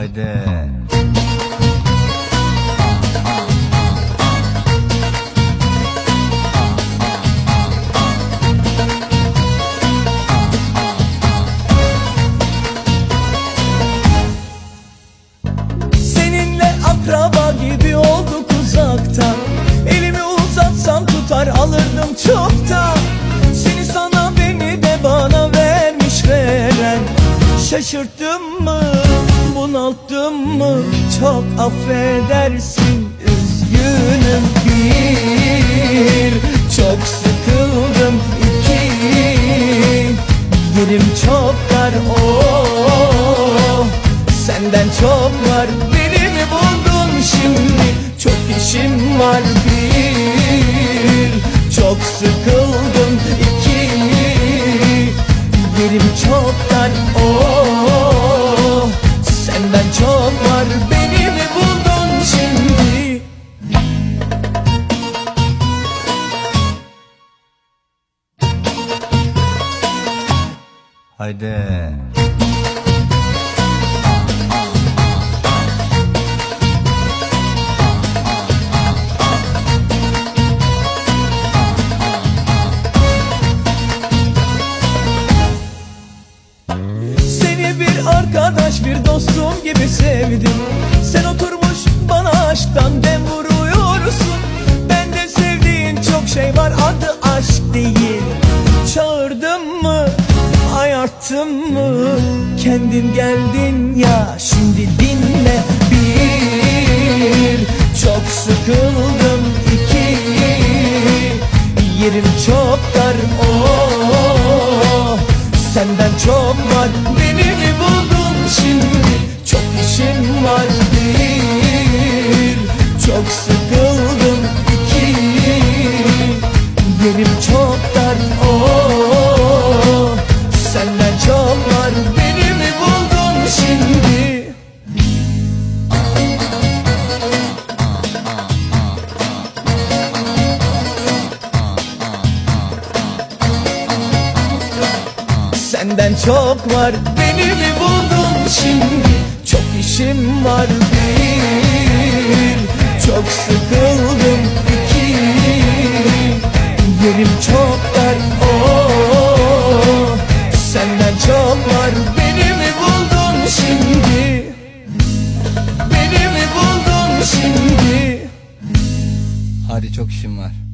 Haydi. Seninle akraba gibi olduk uzakta. Elimi uzatsam tutar alırdım çoktan Seni sana beni de bana vermiş veren. Şaşırttım mı bunalttım mı? Çok affedersin Üzgünüm. Bir çok sıkıldım iki. Yerim çok dar oh. Senden çok var beni mi buldun şimdi? Çok işim var bir. Çok sıkıldım Haydi. Seni bir arkadaş bir dostum gibi sevdim Sen oturmuş bana aşktan dem ayarttım mı? Kendin geldin ya şimdi dinle. Bir Çok sıkıldım. İki Yerim çok dar. Oh Senden çok var. Beni mi buldun şimdi? Çok işim var. Bir Çok sıkıldım. İki Yerim çok dar. oh Senden çok var Beni mi buldun şimdi? Çok işim var bir Çok sıkıldım iki. Yerim çok dar oh, Senden çok var Beni mi buldun şimdi? Beni mi buldun şimdi? Hadi çok işim var.